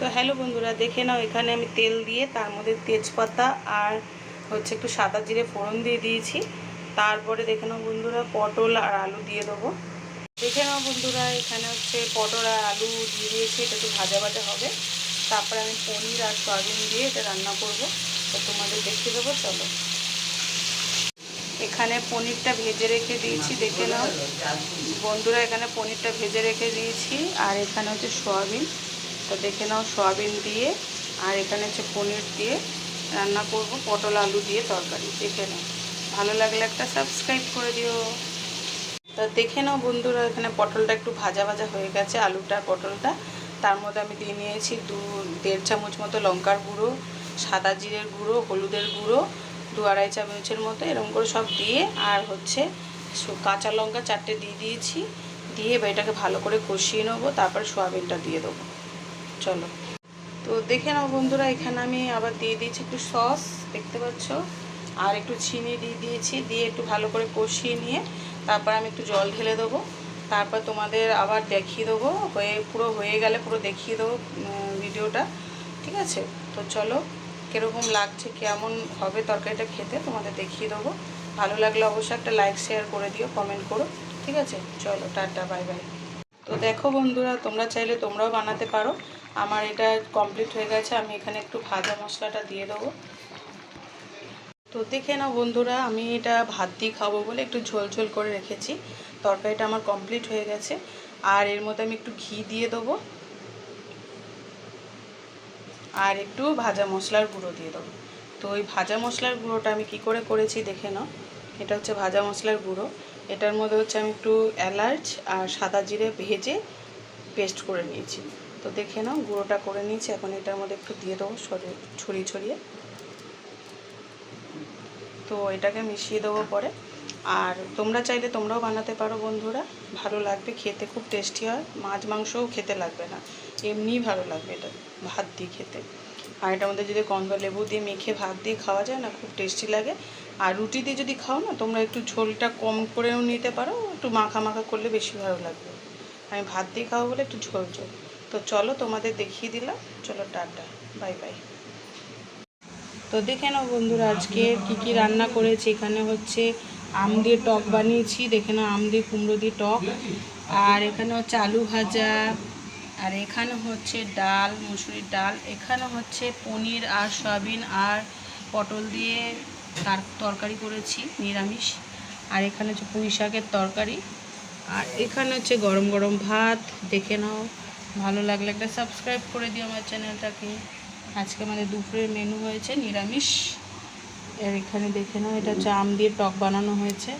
তো হ্যালো বন্ধুরা, দেখে নাও, এখানে আমি তেল দিয়ে তার মধ্যে তেজপাতা আর হচ্ছে একটু সাদা জিরে ফোড়ন দিয়ে দিয়েছি। তারপরে দেখে নাও বন্ধুরা, পটল আর আলু দিয়ে দেবো। দেখে নাও বন্ধুরা, এখানে হচ্ছে পটল আর আলু দিয়ে দিয়েছি, এটা একটু ভাজা ভাজা হবে। তারপরে আমি পনির আর সয়াবিন দিয়ে এটা রান্না করব। তো তোমাদের দেখিয়ে দেবো, চলো। এখানে পনিরটা ভেজে রেখে দিয়েছি, দেখে নাও। বন্ধুরা, এখানে পনিরটা ভেজে রেখে দিয়েছি, আর এখানে হচ্ছে সয়াবিন। তো দেখে নাও সয়াবিন দিয়ে, আর এখানে হচ্ছে পনির দিয়ে রান্না করব, পটল আলু দিয়ে তরকারি। দেখে নাও। ভালো লাগলে একটা সাবস্ক্রাইব করে দিও। তা দেখে নাও বন্ধুরা, এখানে পটলটা একটু ভাজা ভাজা হয়ে গেছে, আলুটা, পটলটা। তার মধ্যে আমি দিয়ে নিয়েছি দু, দেড় চামচ মতো লঙ্কার গুঁড়ো, সাদা জিরের গুঁড়ো, হলুদের গুঁড়ো, দু আড়াই চামচের মতো এরকম করে সব দিয়ে, আর হচ্ছে কাঁচা লঙ্কা চারটে দিয়ে দিয়েছি। দিয়ে এবার এটাকে ভালো করে কষিয়ে নেব, তারপর সোয়াবিনটা দিয়ে দেবো। চলো। তো দেখে নাও বন্ধুরা, এখানে আমি আবার দিয়ে দিয়েছি একটু সস, দেখতে পাচ্ছ? আর একটু চিনি দিয়ে দিয়েছি, দিয়ে একটু ভালো করে কষিয়ে নিয়ে তারপর আমি একটু জল ঢেলে দেবো। তারপর তোমাদের আবার দেখিয়ে দেবো, হয়ে পুরো হয়ে গেলে পুরো দেখিয়ে দেবো ভিডিওটা, ঠিক আছে? তো চলো, কীরকম লাগছে, কেমন হবে তরকারিটা খেতে তোমাদের দেখিয়ে দেবো। ভালো লাগলে অবশ্যই একটা লাইক শেয়ার করে দিও কমেন্ট করো, ঠিক আছে? চলো, টাটা বাই বাই তো দেখো বন্ধুরা, তোমরা চাইলে তোমরাও বানাতে পারো। আমার এটা কমপ্লিট হয়ে গেছে, আমি এখানে একটু ভাজা মশলাটা দিয়ে দেবো। তো দেখে নাও বন্ধুরা, আমি এটা ভাত দিয়ে খাব বলে একটু ঝোল ঝোল করে রেখেছি। তরকারিটা আমার কমপ্লিট হয়ে গেছে। আর এর মধ্যে আমি একটু ঘি দিয়ে দেবো। আর একটু ভাজা মশলার গুঁড়ো দিয়ে দেবো। তো ওই ভাজা মশলার গুঁড়োটা আমি কি করে করেছি দেখে নাও। এটা হচ্ছে ভাজা মশলার গুঁড়ো। এটার মধ্যে হচ্ছে আমি একটু এলাচ আর সাদা জিরে ভেজে পেস্ট করে নিয়েছি। তো দেখে নাও, গুঁড়োটা করে নিয়েছি। এখন এটার মধ্যে একটু দিয়ে দেবো ছড়িয়ে ছড়িয়ে। তো এটাকে মিশিয়ে দেবো পরে। আর তোমরা চাইলে তোমরাও বানাতে পারো বন্ধুরা। ভালো লাগবে, খেতে খুব টেস্টি হয়। মাছ মাংসও খেতে লাগবে না, এমনিই ভালো লাগবে এটা, ভাত দিয়ে খেতে। আর এটার মধ্যে যদি কন্দ লেবু দিয়ে মেখে ভাত দিয়ে খাওয়া যায় না, খুব টেস্টি লাগে। আর রুটি দিয়ে যদি খাও না, তোমরা একটু ঝোলটা কম করেও নিতে পারো, একটু মাখা মাখা করলে বেশি ভালো লাগবে। আমি ভাত দিয়ে খাব বলে একটু ঝোল ঝোল। তো চলো তোমাদের দেখিয়ে দিলাম। চলো, টাটা। Bye bye. তো দেখে নাও বন্ধুরা, আজকে কি কি রান্না করেছি। এখানে হচ্ছে আম দিয়ে টক বানিয়েছি। দেখে নাও, আম দিয়ে কুমড়ো দিয়ে টক। আর এখানে হচ্ছে আলু ভাজা। আর এখানে হচ্ছে ডাল, মুসুরির ডাল। এখানে হচ্ছে পনির আর সয়াবিন আর পটল দিয়ে তার তরকারি করেছি, নিরামিষ। আর এখানে হচ্ছে পুঁই শাকের তরকারি। আর এখানে হচ্ছে গরম গরম ভাত। দেখে নাও ভালো লাগলে একটা সাবস্ক্রাইব করে দিও আমার চ্যানেলটাকে আজকে আমাদের দুপুরের মেনু হয়েছে নিরামিষ। এর এখানে দেখে নাও, এটা হচ্ছে আম দিয়ে টক বানানো হয়েছে।